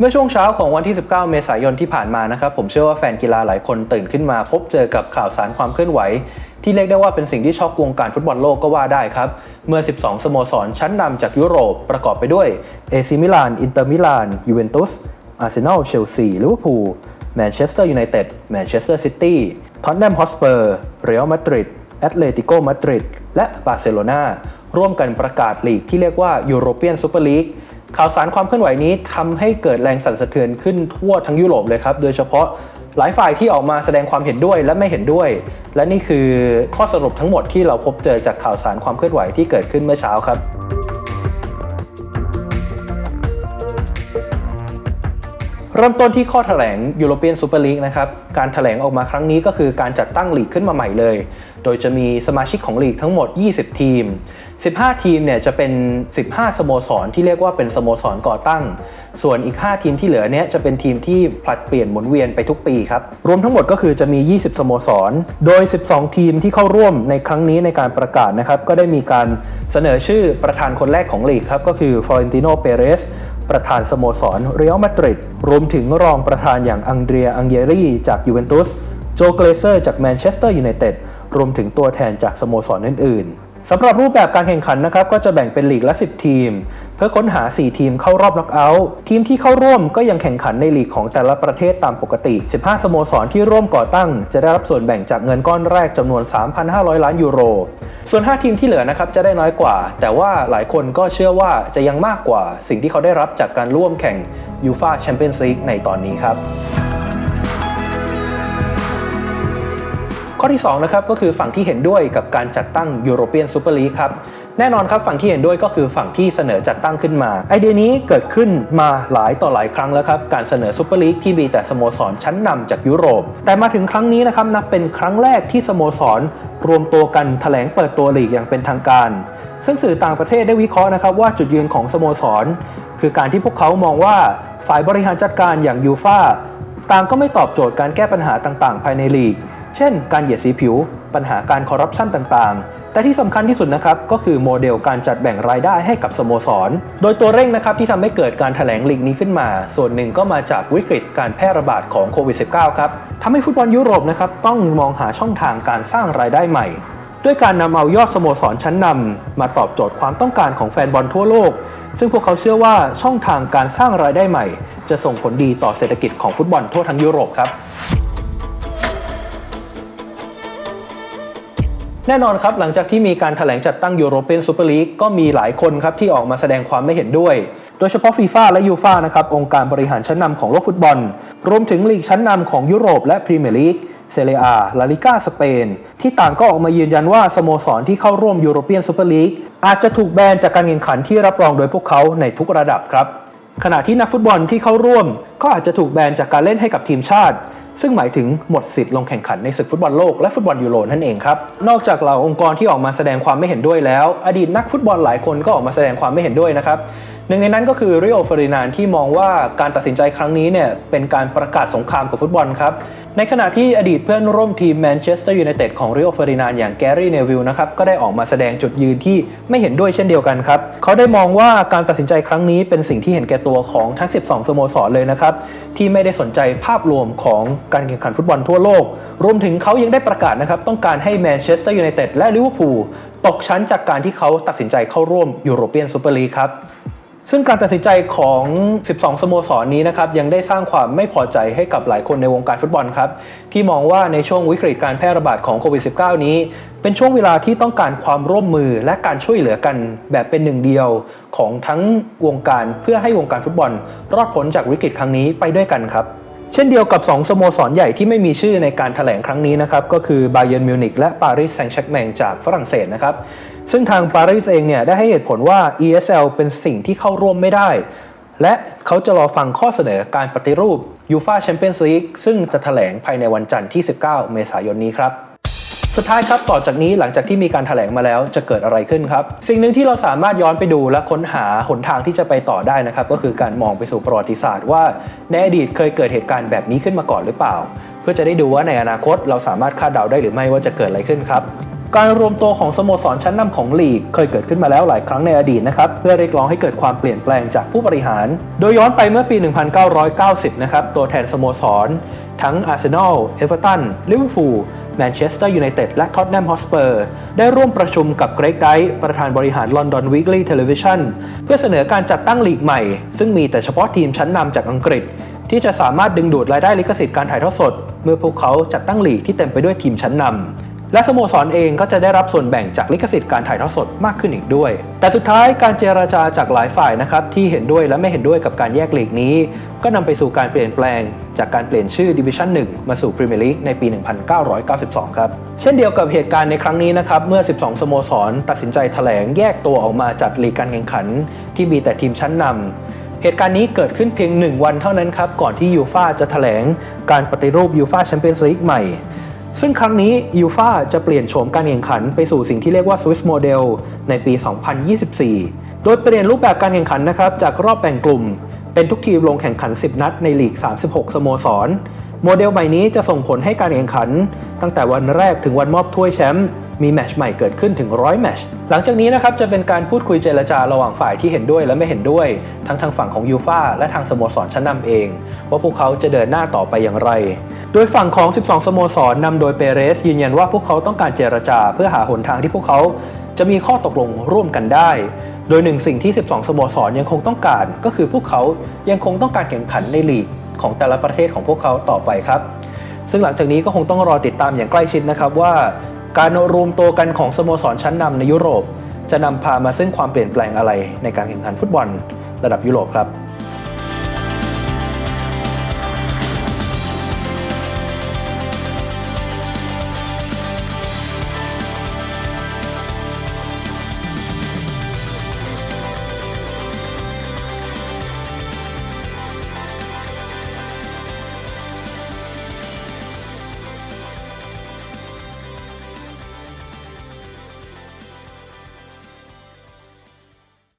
เมื่อช่วงเช้าของวันที่ 19 เมษายนที่ผ่านมานะครับ ผมเชื่อว่าแฟนกีฬาหลายคนตื่นขึ้นมาพบเจอกับข่าวสารความเคลื่อนไหว ที่เรียกได้ว่าเป็นสิ่งที่ช็อกวงการฟุตบอลโลกก็ว่าได้ครับ เมื่อ 12 สโมสรชั้นนำจากยุโรปประกอบไปด้วยเอซิมิลาน อินเตอร์มิลาน ยูเวนตุส อาร์เซนอล เชลซี ลิเวอร์พูล แมนเชสเตอร์ยูไนเต็ด แมนเชสเตอร์ซิตี้ท็อตแนมฮอสเปอร์ เรอัลมาดริดแอตเลติโกมาดริดและบาร์เซโลนาร่วมกันประกาศลีกที่เรียกว่ายูโรเปียนซูเปอร์ลีก ข่าวสารความเคลื่อนไหวนี้ทำให้เกิดแรงสั่นสะเทือนขึ้นทั่วทั้งยุโรปเลยครับ โดยเฉพาะหลายฝ่ายที่ออกมาแสดงความเห็นด้วยและไม่เห็นด้วย และนี่คือข้อสรุปทั้งหมดที่เราพบเจอจากข่าวสารความเคลื่อนไหวที่เกิดขึ้นเมื่อเช้าครับเริ่มต้นที่ข้อแถลงยูโรเปียนซูเปอร์ลีกนะครับ การแถลงออกมาครั้งนี้ก็คือการจัดตั้งลีกขึ้นมาใหม่เลย โดยจะมีสมาชิกของลีกทั้งหมด 20 ทีม 15 ทีมเนี่ยจะเป็น 15 สโมสรที่เรียกว่าเป็นสโมสรก่อตั้ง ส่วนอีก 5 ทีมที่เหลือเนี้ยจะเป็นทีมที่ผลัดเปลี่ยนหมุนเวียนไปทุกปีครับ รวมทั้งหมดก็คือจะมี 20 สโมสร โดย 12 ทีมที่เข้าร่วมในครั้งนี้ในการประกาศนะครับก็ได้มีการเสนอชื่อประธานคนแรกของลีกครับก็คือฟลอเรนติโน เปเรสประธานสโมสรเรอัลมาดริดรวมถึงรองประธานอย่างอังเดรีย อังเยรีจากยูเวนตุสโจเกรเซอร์จากแมนเชสเตอร์ยูไนเต็ดรวมถึงตัวแทนจากสโมสรอื่นๆ สำหรับรูปแบบการแข่งขันนะครับก็จะแบ่งเป็นลีกละ 10 ทีม เพื่อค้นหา 4 ทีมเข้ารอบน็อกเอาท์ทีมที่เข้าร่วมก็ยังแข่งขันในลีกของแต่ละประเทศตามปกติ 15 สโมสรที่ร่วมก่อตั้ง จะได้รับส่วนแบ่งจากเงินก้อนแรกจำนวน 3,500 ล้านยูโร ส่วน 5 ทีมที่เหลือนะครับจะได้น้อยกว่า แต่ว่าหลายคนก็เชื่อว่าจะยังมากกว่า สิ่งที่เขาได้รับจากการร่วมแข่งยูฟาแชมเปี้ยนส์ลีกในตอนนี้ครับ ข้อที่2นะครับก็คือฝั่งที่เห็นด้วยกับการจัดตั้งยูโรเปียนซูเปอร์ลีกครับแน่นอนครับฝั่งที่เห็นด้วยก็คือฝั่งที่เสนอจัดตั้งขึ้นมา ไอเดียนี้เกิดขึ้นมาหลายต่อหลายครั้งแล้วครับ การเสนอซูเปอร์ลีกที่มีแต่สโมสรชั้นนำจากยุโรป แต่มาถึงครั้งนี้นะครับนับเป็นครั้งแรกที่สโมสร รวมตัวกันแถลงเปิดตัวลีกอย่างเป็นทางการ ซึ่งสื่อต่างประเทศได้วิเคราะห์นะครับว่าจุดยืนของสโมสร คือการที่พวกเขามองว่าฝ่ายบริหารจัดการอย่างยูฟาต่างก็ไม่ตอบโจทย์การแก้ปัญหาต่างๆ ภายในลีก เช่น การเหยียดสีผิว ปัญหาการคอร์รัปชันต่างๆ แต่ที่สำคัญที่สุดนะครับก็คือโมเดลการจัดแบ่งรายได้ให้กับสโมสร โดยตัวเร่งนะครับที่ทำให้เกิดการถแถลงลีกนี้ขึ้นมา ส่วนหนึ่งก็มาจากวิกฤตการแพร่ระบาดของโควิด -19 ครับทำให้ฟุตบอลยุโรปนะครับต้องมองหาช่องทางการสร้างรายได้ใหม่ ด้วยการนำเอายอดสโมสรชั้นนำมาตอบโจทย์ความต้องการของแฟนบอลทั่วโลก ซึ่งพวกเขาเชื่อว่าช่องทางการสร้างรายได้ใหม่ จะส่งผลดีต่อเศรษฐกิจของฟุตบอลทั่วทั้งยุโรปครับ แน่นอนครับหลังจากที่มีการถแถลงจัดตั้งยูโรเปียนซูเปอร์ลีกก็มีหลายคนครับที่ออกมาแสดงความไม่เห็นด้วย โดยเฉพาะฟีฟ่าและยูฟ่านะครับองค์การบริหารชั้นนำของโลกฟุตบอล รวมถึงลีกชั้นนำของยุโรปและพรีเมียร์ลีกเซเรียลาลิก้าสเปน ที่ต่างก็ออกมายืนยันว่าสโมสรที่เข้าร่วมยูโรเปียนซูเปอร์ลีกอาจจะถูกแบนจากการแข่งขันที่รับรองโดยพวกเขาในทุกระดับครับขณะที่นักฟุตบอลที่เข้าร่วม ก็อาจจะถูกแบนจากการเล่นให้กับทีมชาติ ซึ่งหมายถึงหมดสิทธิ์ลงแข่งขันในศึกฟุตบอลโลกและฟุตบอลยูโรนั่นเองครับ นอกจากเหล่าองค์กรที่ออกมาแสดงความไม่เห็นด้วยแล้ว อดีตนักฟุตบอลหลายคนก็ออกมาแสดงความไม่เห็นด้วยนะครับ หนึ่งในนั้นก็คือริโอเฟอรินานที่มองว่าการตัดสินใจครั้งนี้เนี่ยเป็นการประกาศสงครามกับฟุตบอลครับ ในขณะที่อดีตเพื่อนร่วมทีมแมนเชสเตอร์ยูไนเต็ดของริโอเฟอรินานอย่างแกรี่เนวิลนะครับก็ได้ออกมาแสดงจุดยืนที่ไม่เห็นด้วยเช่นเดียวกันครับ เขาได้มองว่าการตัดสินใจครั้งนี้เป็นสิ่งที่เห็นแก่ตัวของทั้ง 12 สโมสรเลยนะครับที่ไม่ได้สนใจภาพรวมของการแข่งขันฟุตบอลทั่วโลก รวมถึงเขายังได้ประกาศนะครับต้องการให้แมนเชสเตอร์ยูไนเต็ดและลิเวอร์พูลตกชั้นจากการที่เขาตัดสินใจเข้าร่วมยูโรเปียนซูเปอร์ลีกครับ ซึ่งการตัดสินใจของ 12 สโมสรนี้นะครับยังได้สร้างความไม่พอใจให้กับหลายคนในวงการฟุตบอลครับ ที่มองว่าในช่วงวิกฤตการแพร่ระบาดของโควิด -19 นี้ เป็นช่วงเวลาที่ต้องการความร่วมมือและการช่วยเหลือกันแบบเป็นหนึ่งเดียวของทั้งวงการเพื่อให้วงการฟุตบอล รอดพ้นจากวิกฤตครั้งนี้ไปด้วยกันครับ เช่นเดียวกับ 2 สโมสรใหญ่ที่ไม่มีชื่อในการถแถลงครั้งนี้นะครับ ก็คือ b บ y e r n m มิวนิกและปารีสแซงต์แชร์แมงจากฝรั่งเศสนะครับ ซึ่งทางปารีสเองเนี่ยได้ให้เหตุผลว่า ESL เป็นสิ่งที่เข้าร่วมไม่ได้ และเขาจะรอฟังข้อเสนอการปฏิรูปยูฟาแชมเปี้ยนส์ลีกซึ่งจะถแถลงภายในวันจันทร์ที่ 19 เมษายนนี้ครับ สุดท้ายครับต่อจากนี้หลังจากที่มีการถแถลงมาแล้วจะเกิดอะไรขึ้นครับ สิ่งหนึ่งที่เราสามารถย้อนไปดูและค้นหาหนทางที่จะไปต่อได้นะครับ ก็คือการมองไปสู่ประวัติศาสตร์ว่าในอดีตเคยเกิดเหตุการณ์แบบนี้ขึ้นมาก่อนหรือเปล่า เพื่อจะได้ดูว่าในอนาคตเราสามารถคาดเดาได้หรือไม่ว่าจะเกิดอะไรขึ้นครับการรวมตัวของสโมสรชั้นนำของลีก เคยเกิดขึ้นมาแล้วหลายครั้งในอดีตนะครับ เพื่อเรียกร้องให้เกิดความเปลี่ยนแปลงจากผู้บริหาร โดยย้อนไปเมื่อปี 1990 นะครับ ตัวแทนสโมสร ทั้งอาร์เซนอล เอเวอร์ตัน ลิเวอร์พูล แมนเชสเตอร์ยูไนเต็ดและท็อตแนมฮอสเปอร์ได้ร่วมประชุมกับเกรกไดท์ประธานบริหารลอนดอนวีคลีย์เทเลวิชันเพื่อเสนอการจัดตั้งลีกใหม่ ซึ่งมีแต่เฉพาะทีมชั้นนำจากอังกฤษ ที่จะสามารถดึงดูดรายได้ลิขสิทธิ์การถ่ายทอดสด เมื่อพวกเขาจัดตั้งลีกที่เต็มไปด้วยทีมชั้นนำและสโมสรเองก็จะได้รับส่วนแบ่งจากลิขสิทธิ์การถ่ายทอดสดมากขึ้นอีกด้วย แต่สุดท้ายการเจราจาจากหลายฝ่ายนะครับที่เห็นด้วยและไม่เห็นด้วยกับการแยกลีกนี้ ก็นำไปสู่การเปลี่ยนแปลง จากการเปลี่ยนชื่อดิวิชั่น1มาสู่พรีเมียร์ลีกในปี 1992 ครับ เช่นเดียวกับเหตุการณ์ในครั้งนี้นะครับ เมื่อ 12 สโมสร ตัดสินใจแถลงแยกตัวออกมาจัดลีกการแข่งขัน ที่มีแต่ทีมชั้นนำเหตุการณ์นี้เกิดขึ้นเพียง 1 วันเท่านั้นครับ ก่อนที่ยูฟาจะแถลงการปฏิรูปยูฟาแชมเปี้ยนส์ลีกใหม่ซึ่งครั้งนี้ยูฟาจะเปลี่ยนโฉมการแข่งขันไปสู่สิ่งที่เรียกว่า Swiss Model ในปี 2024 โดยเปลี่ยนรูปแบบการแข่งขันนะครับจากรอบแบ่งกลุ่ม เป็นทุกทีมลงแข่งขัน 10 นัดในลีก 36 สโมสร โมเดลใหม่นี้จะส่งผลให้การแข่งขัน ตั้งแต่วันแรกถึงวันมอบถ้วยแชมป์มีแมชใหม่เกิดขึ้นถึง100แมชหลังจากนี้นะครับจะเป็นการพูดคุยเจรจาระหว่างฝ่ายที่เห็นด้วยและไม่เห็นด้วย ทั้งทางฝั่งของยูฟาและทางสโมสรชั้นนำเอง ว่าพวกเขาจะเดินหน้าต่อไปอย่างไร โดยฝั่งของ 12 สโมสรนำโดยเปเรส ยืนยันว่าพวกเขาต้องการเจรจาเพื่อหาหนทางที่พวกเขาจะมีข้อตกลงร่วมกันได้ โดยหนึ่งสิ่งที่ 12 สโมสรยังคงต้องการ ก็คือพวกเขายังคงต้องการแข่งขันในลีกของแต่ละประเทศของพวกเขาต่อไปครับ ซึ่งหลังจากนี้ก็คงต้องรอติดตามอย่างใกล้ชิดนะครับว่า การรวมตัวกันของสโมสรชั้นนำในยุโรป จะนำพามาซึ่งความเปลี่ยนแปลงอะไรในการแข่งขันฟุตบอล ระดับยุโรปครับ